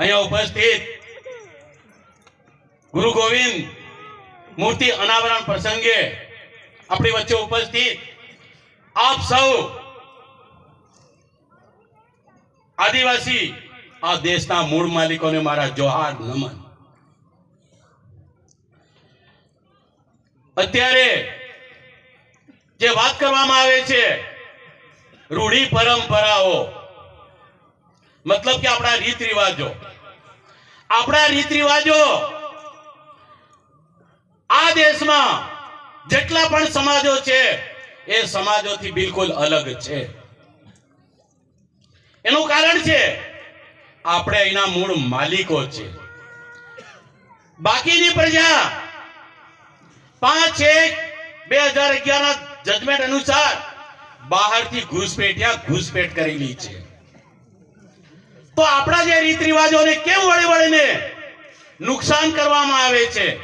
અહીંયા ઉપસ્થિત ગુરુ ગોવિંદ મૂર્તિ અનાવરણ પ્રસંગે આપણી વચ્ચે ઉપસ્થિત. આપ સૌ આદિવાસી, આ દેશના મૂળ માલિકોને મારા જોહાર નમન. અત્યારે જે વાત કરવામાં આવે છે, રૂઢી પરંપરાઓ મતલબ કે આપણા રીત રિવાજો આપણા રીત રિવાજો આ દેશમાં જેટલા પણ સમાજો છે, એ સમાજોથી બિલકુલ અલગ છે. એનું કારણ છે, આપણે અહીંના મૂળ માલિકો છે. બાકીની પ્રજા પાંચ એક બે હજાર અગિયાર ના જજમેન્ટ અનુસાર બહારથી ઘૂસપેઠિયા ઘૂસપેઠ કરેલી છે. તો આપણા જે રીત રિવાજોને કેમ વળી વળીને નુકસાન કરવામાં આવે છે?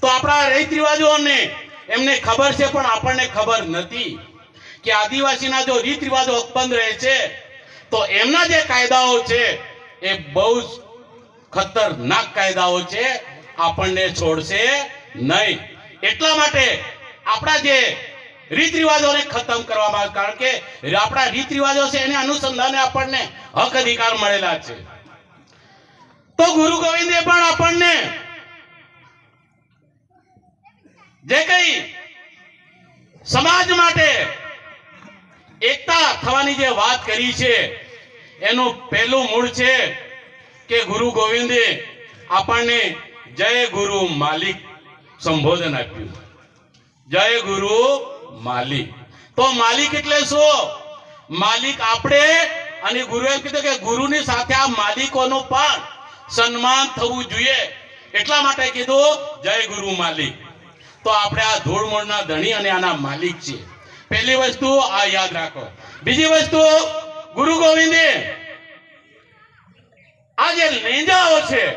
તો આપણા રીત રિવાજોને એમને ખબર છે, પણ આપણને ખબર નથી કે આદિવાસીના જો રીત રિવાજો અકબંધ રહે છે, તો એમના જે કાયદાઓ છે, એ બહુ જ ખતરનાક કાયદાઓ છે, આપણને છોડશે નહીં. એટલા માટે આપણા જે રીત રિવાજોને ખતમ કરવામાં આવે. કારણ કે આપણા રીત રિવાજો છે એને અનુસંધાને આપણને હક અધિકાર મળેલા છે. તો ગુરુ ગોવિંદે પણ આપણને જે કઈ સમાજ માટે એકતા થવાની જે વાત કરી છે, એનું પહેલું મૂળ છે કે ગુરુ ગોવિંદે આપણને જય ગુરુ માલિક સંબોધન આપ્યું. જય ગુરુ માલિક. તો માલિક એટલે શું? માલિક આપણે અને ગુરુએ કીધું કે ગુરુની સાથે આ માલિકોનું પણ સન્માન થવું જોઈએ. એટલા માટે કીધું, જય ગુરુ માલિક. તો આપણે આ ધૂળ મૂળના ધણી અને આના માલિક છીએ. પહેલી વસ્તુ આ યાદ રાખો. બીજી વસ્તુ, ગુરુ ગોવિંદે આ જે લેંજાઓ છે,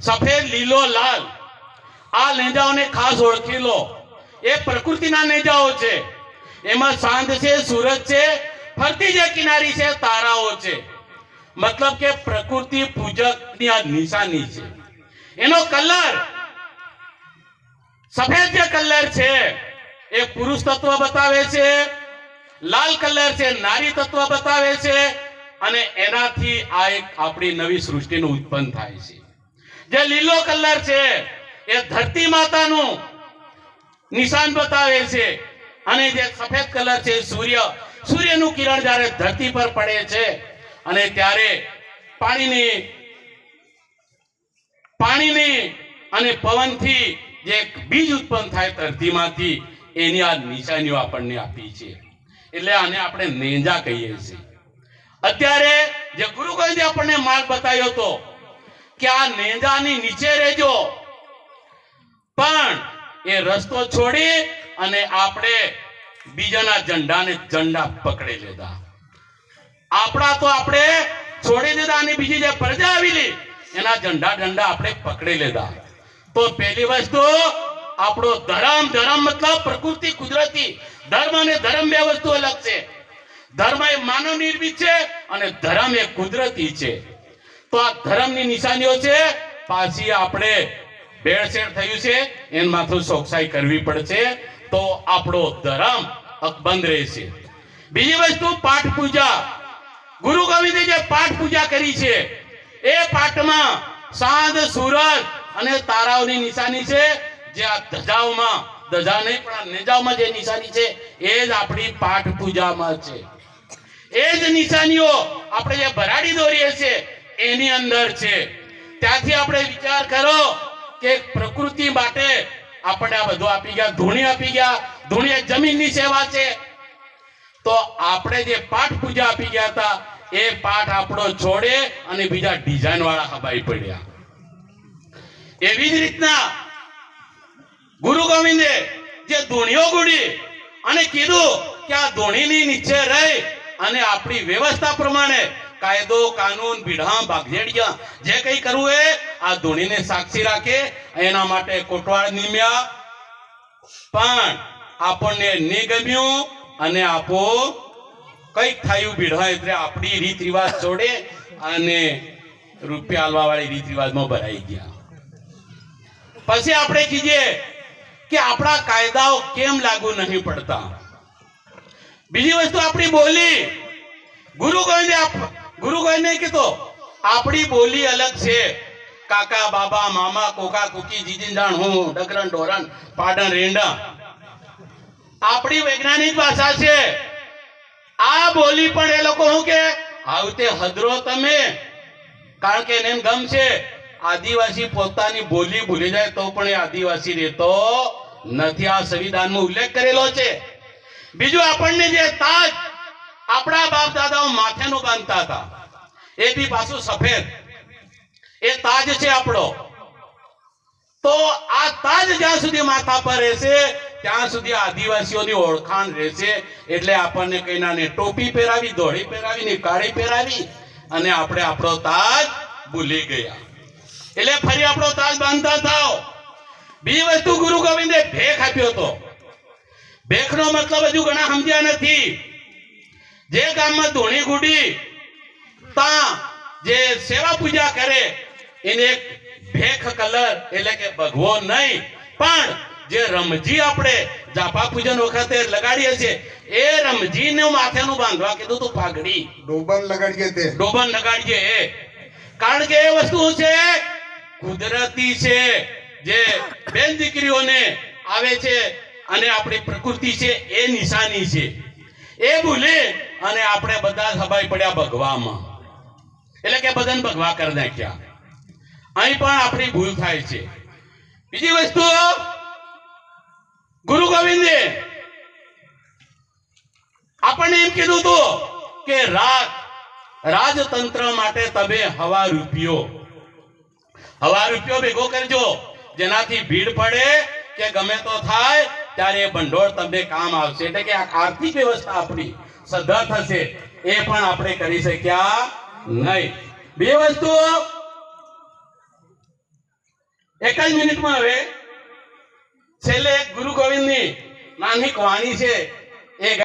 સફેદ, લીલો, લાલ, આ લેંજાઓને ખાસ ઓળખી લો. એ પ્રકૃતિના નેજાઓ છે. એમાં સાંજ છે, સૂરજ છે, ફરતી જે કિનારી છે, તારાઓ છે. મતલબ કે પ્રકૃતિ પૂજકની આ નિશાની છે. એનો કલર સફેદ જે કલર છે, એ પુરુષ તત્વ બતાવે છે, લાલ કલર છે, નારી તત્વ બતાવે છે, અને એનાથી આ એક આપણી નવી સૃષ્ટિનું ઉત્પન્ન થાય છે. જે લીલો કલર છે, એ ધરતી માતાનું નિશાન બતાવે છે. અને જે સફેદ કલર છે સૂર્ય, સૂર્યનું કિરણ જ્યારે ધરતી પર પડે છે, અને ત્યારે પાણીની પાણીની અને પવનથી જે બીજ ઉત્પન્ન થાય ધરતીમાંથી, એની આ નિશાનીઓ આપણને આપી છે. એટલે આને આપણે નેંજા કહીએ છીએ. અત્યારે જે ગુરુકુળ આપણને માર્ગ બતાવ્યો હતો કે આ નેંજાની નીચે રહેજો. પણ એ રસ્તો છોડી અને આપણે બીજાના ઝંડાને ઝંડા પકડી લીધા. આપણા તો આપણે છોડી દીધા અને બીજી જે પ્રજા આવેલી એના ઝંડા ઝંડા આપણે પકડી લીધા. તો પહેલી વસ્તુ, આપણો ધર્મ ધર્મ મતલબ પ્રકૃતિ, કુદરતી. ધર્મ અને ધર્મ બે વસ્તુ અલગ છે. ધર્મ એ માનવ નિર્મિત છે અને ધર્મ એ કુદરતી છે. તો આ ધર્મની નિશાનીઓ છે, પાછી આપણે ભેળસેળ થયું છે એન માથું ચોકસાઈ કરવી પડશે, તો આપણો ધર્મ અકબંધ રહેશે. બીજી વસ્તુ, પાઠ પૂજા. ગુરુ ગોવિંદે જે પાઠ પૂજા કરી છે, એ પાઠમાં સાંજ સૂરજ અને તારાઓની નિશાની છે, જે આ ધજાઓમાં, ધજા નહીં, પણ નેજાઓમાં જે નિશાની છે, એ જ આપણી પાઠ પૂજામાં છે. એ જ નિશાનીઓ આપણે જે ભરાડી દોરીએ છીએ, એની અંદર છે. ત્યાંથી આપણે વિચાર કરો કે પ્રકૃતિ માટે આપણે આ બધું આપી ગયા, ધૂણી આપી ગયા, ધૂણી જમીનની સેવા છે. તો આપણે જે પાઠ પૂજા આપી ગયા હતા, એ પાઠ આપણો છોડે અને બીજા ડિઝાઇન વાળા હબાઈ પડ્યા. એવી જ રીતના ગુરુ ગોવિંદે જે ધૂણીઓ ગુડી અને કીધું કે આ ધૂણીની નીચે રહી અને આપણી વ્યવસ્થા પ્રમાણે કાયદો, કાનૂન ભીડા ભાગજેડિયા જે કંઈ કરવું એ આ ધૂણીને સાક્ષી રાખે, એના માટે કોટવાળ નિમ્યા. પણ આપણને નહીં ગમ્યું અને આપો કંઈક થયું ભીડા એટલે આપણી રીત રિવાજ છોડે અને રૂપિયા આલવા વાળી રીત રિવાજમાં ભરાઈ ગયા. પછી આપણે કીધીએ કે આપણા કાયદાઓ કેમ લાગુ નહીં પડતા? બીજી વસ્તુ આપણી બોલી ગુરુ ગોવિંદે ગુરુ ગોવિંદે કીધો આપણી બોલી અલગ છે. કાકા, બાબા, મામા, કોકા, કુકી, જીજીંદાણ, હું ડગરન ઢોરણ પાડન, રેંડા. આપણી વૈજ્ઞાનિક ભાષા છે. આ બોલી પણ એ લોકો શું કે? આવતે હદરો તમે. કારણ કે એને ગમ છે, આદિવાસી પોતાની બોલી ભૂલી જાય તો પણ એ આદિવાસી રહેતો નથી. આ સંવિધાનમાં ઉલ્લેખ કરેલો છે. બીજું આપણને જે તાજ આપણા બાપ દાદાઓ માથેનો બાંધતા હતા. એ બી પાછું સફેદ. એ તાજ છે આપણો. તો આ તાજ જ્યાં સુધી માથા પર રહેશે, ત્યાં સુધી આદિવાસીઓની ઓળખાણ રહેશે. એટલે આપણને કઈ ટોપી પહેરાવી ધોળી પહેરાવી ને કાળી પહેરાવી અને આપણે આપણો તાજ ભૂલી ગયા. એટલે ફરી આપણો તાજ બાંધતા થાવ બી વસ્તુ ગુરુ ગોવિંદે ભેખ આપ્યો હતો. ભેખનો મતલબ હજુ ઘણા સમજ્યા નથી. જે ગામમાં ધોણી ગુડી ત્યાં જે સેવા પૂજા કરે એને એક ભેખ કલર એટલે કે ભગવો નહીં. પણ જે રમજી આપણે જાપા પૂજન વખતે લગાડીએ છીએ એ રમજીને માથેનું બાંધવા કીધું તું પાઘડી. ડોબન લગાડીએ તે. ડોબન લગાડીએ. એ કારણ કે એ વસ્તુ છે કુદરતી છે જે બેન દીકરીઓને આવે છે અને આપણી પ્રકૃતિ છે એ નિશાની છે. એ ભૂલે અને આપણે બધા સભાઈ પડ્યા ભગવામાં. એટલે કે બધાને ભગવા કરી નાખ્યા. અહીં પણ આપણી ભૂલ થાય છે. બીજી વસ્તુ, ગુરુ ગોવિંદે આપણને એમ કીધું હતું કે રાજ રાજતંત્ર માટે તમે હવા રૂપિયો. હવા રૂપિયો ભેગો કરજો. જેનાથી ભીડ પડે કે ગમે તો થાય, ત્યારે એ ભંડોળ તમને કામ આવશે. એટલે કે આ આર્થિક વ્યવસ્થા આપણી સદ્ધર થશે. એ પણ આપણે કરી શક્યા નહીં. બે વસ્તુ એક જ મિનિટમાં હવે છેલ્લે ગુરુ ગુરુ ગોવિંદની નાની વાણી છે. એ